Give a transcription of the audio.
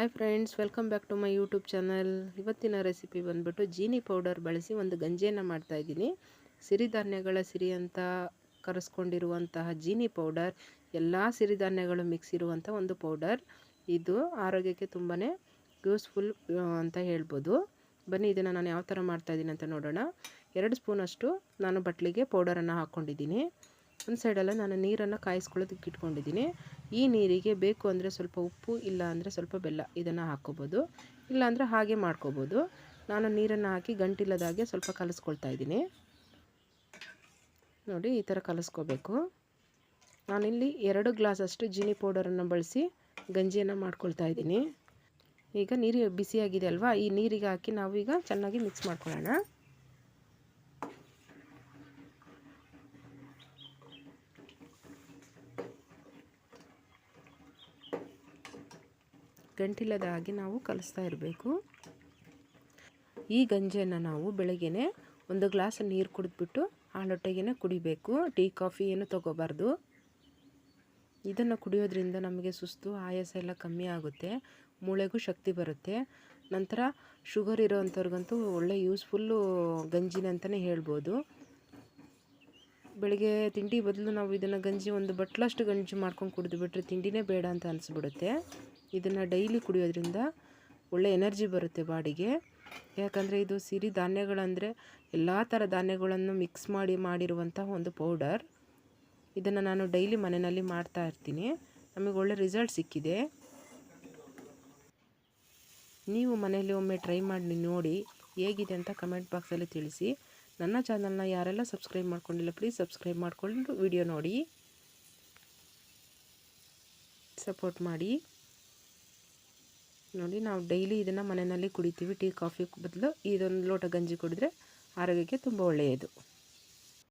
Hi friends welcome back to my YouTube channel ಇವತ್ತಿನ recipe ಬಂದ್ಬಿಟ್ಟು ಜೀನಿ ಪೌಡರ್ ಬಳಸಿ ಒಂದು ಗಂಜಿಯನ್ನು ಮಾಡ್ತಾಯಿದ್ದೀನಿ ಸಿರಿಧಾನ್ಯಗಳ ಸಿರಿ ಅಂತ ಕರೆಸ್ಕೊಂಡಿರುವಂತಹ ಜೀನಿ ಪೌಡರ್ ಎಲ್ಲ ಸಿರಿಧಾನ್ಯಗಳು ಮಿಕ್ಸ್ ಇರುವಂಥ ಒಂದು ಪೌಡರ್ ಇದು ಆರೋಗ್ಯಕ್ಕೆ ತುಂಬಾ ಯೂಸ್ಫುಲ್ ಅಂತ ಹೇಳ್ಬೋದು. ಬನ್ನಿ, ಇದನ್ನು ನಾನು ಯಾವ ಥರ ಮಾಡ್ತಾಯಿದ್ದೀನಿ ಅಂತ ನೋಡೋಣ. ಎರಡು ಸ್ಪೂನಷ್ಟು ನಾನು ಬಟ್ಲಿಗೆ ಪೌಡರನ್ನು ಹಾಕ್ಕೊಂಡಿದ್ದೀನಿ ಒಂದು ಸೈಡೆಲ್ಲ ನಾನು ನೀರನ್ನು ಕಾಯಿಸ್ಕೊಳ್ಳೋದಕ್ಕೆ ಇಟ್ಕೊಂಡಿದ್ದೀನಿ. ಈ ನೀರಿಗೆ ಬೇಕು ಅಂದರೆ ಸ್ವಲ್ಪ ಉಪ್ಪು, ಇಲ್ಲ ಅಂದರೆ ಸ್ವಲ್ಪ ಬೆಲ್ಲ ಇದನ್ನು ಹಾಕ್ಕೋಬೋದು. ಇಲ್ಲಾಂದರೆ ಹಾಗೆ ಮಾಡ್ಕೋಬೋದು. ನಾನು ನೀರನ್ನು ಹಾಕಿ ಗಂಟಿಲ್ಲದಾಗೆ ಸ್ವಲ್ಪ ಕಲಸ್ಕೊಳ್ತಾ ಇದ್ದೀನಿ. ನೋಡಿ, ಈ ಥರ ಕಲಸ್ಕೋಬೇಕು. ನಾನಿಲ್ಲಿ ಎರಡು ಗ್ಲಾಸಷ್ಟು ಜೀನಿ ಪೌಡರನ್ನು ಬಳಸಿ ಗಂಜಿಯನ್ನು ಮಾಡ್ಕೊಳ್ತಾ ಇದ್ದೀನಿ. ಈಗ ನೀರು ಬಿಸಿಯಾಗಿದೆ ಅಲ್ವಾ? ಈ ನೀರಿಗೆ ಹಾಕಿ ನಾವೀಗ ಚೆನ್ನಾಗಿ ಮಿಕ್ಸ್ ಮಾಡ್ಕೊಳ್ಳೋಣ. ಗಂಟಿಲ್ಲದ ಹಾಗೆ ನಾವು ಕಲಿಸ್ತಾ ಇರಬೇಕು. ಈ ಗಂಜಿಯನ್ನು ನಾವು ಬೆಳಗ್ಗೆ ಒಂದು ಗ್ಲಾಸ್ ನೀರು ಕುಡಿದ್ಬಿಟ್ಟು ಹಾಲೊಟ್ಟೆಗೆ ಕುಡಿಬೇಕು. ಟೀ, ಕಾಫಿ ಏನು ತೊಗೋಬಾರ್ದು. ಇದನ್ನು ಕುಡಿಯೋದ್ರಿಂದ ನಮಗೆ ಸುಸ್ತು, ಆಯಾಸ ಎಲ್ಲ ಕಮ್ಮಿ ಆಗುತ್ತೆ. ಮೂಳೆಗೂ ಶಕ್ತಿ ಬರುತ್ತೆ. ನಂತರ ಶುಗರ್ ಇರೋವಂಥವ್ರಿಗಂತೂ ಒಳ್ಳೆ ಯೂಸ್ಫುಲ್ಲು ಗಂಜಿನ ಅಂತಲೇ ಹೇಳ್ಬೋದು. ಬೆಳಗ್ಗೆ ತಿಂಡಿ ಬದಲು ನಾವು ಇದನ್ನು ಗಂಜಿ ಒಂದು ಬಟ್ಲಷ್ಟು ಗಂಜಿ ಮಾಡ್ಕೊಂಡು ಕುಡಿದು ಬಿಟ್ಟರೆ ತಿಂಡಿನೇ ಬೇಡ ಅಂತ ಅನಿಸ್ಬಿಡುತ್ತೆ. ಇದನ್ನು ಡೈಲಿ ಕುಡಿಯೋದ್ರಿಂದ ಒಳ್ಳೆ ಎನರ್ಜಿ ಬರುತ್ತೆ ಬಾಡಿಗೆ. ಯಾಕಂದರೆ ಇದು ಸಿರಿ ಧಾನ್ಯಗಳಂದರೆ ಎಲ್ಲ ಥರ ಧಾನ್ಯಗಳನ್ನು ಮಿಕ್ಸ್ ಮಾಡಿ ಮಾಡಿರುವಂಥ ಒಂದು ಪೌಡರ್ ಇದನ್ನು ನಾನು ಡೈಲಿ ಮನೆಯಲ್ಲಿ ಮಾಡ್ತಾ ಇರ್ತೀನಿ. ನಮಗೆ ಒಳ್ಳೆ ರಿಸಲ್ಟ್ ಸಿಕ್ಕಿದೆ. ನೀವು ಮನೆಯಲ್ಲಿ ಒಮ್ಮೆ ಟ್ರೈ ಮಾಡಿ ನೋಡಿ ಹೇಗಿದೆ ಅಂತ ಕಮೆಂಟ್ ಬಾಕ್ಸಲ್ಲಿ ತಿಳಿಸಿ. ನನ್ನ ಚಾನಲ್ನ ಯಾರೆಲ್ಲ ಸಬ್ಸ್ಕ್ರೈಬ್ ಮಾಡ್ಕೊಂಡಿಲ್ಲ ಪ್ಲೀಸ್ ಸಬ್ಸ್ಕ್ರೈಬ್ ಮಾಡಿಕೊಂಡು ವಿಡಿಯೋ ನೋಡಿ. ಸಪೋರ್ಟ್ ಮಾಡಿ. ನೋಡಿ, ನಾವು ಡೈಲಿ ಇದನ್ನು ಮನೆಯಲ್ಲಿ ಕುಡಿತೀವಿ. ಟೀ ಕಾಫಿ ಬದಲು ಇದೊಂದು ಲೋಟ ಗಂಜಿ ಕುಡಿದ್ರೆ ಆರೋಗ್ಯಕ್ಕೆ ತುಂಬ ಒಳ್ಳೆಯದು.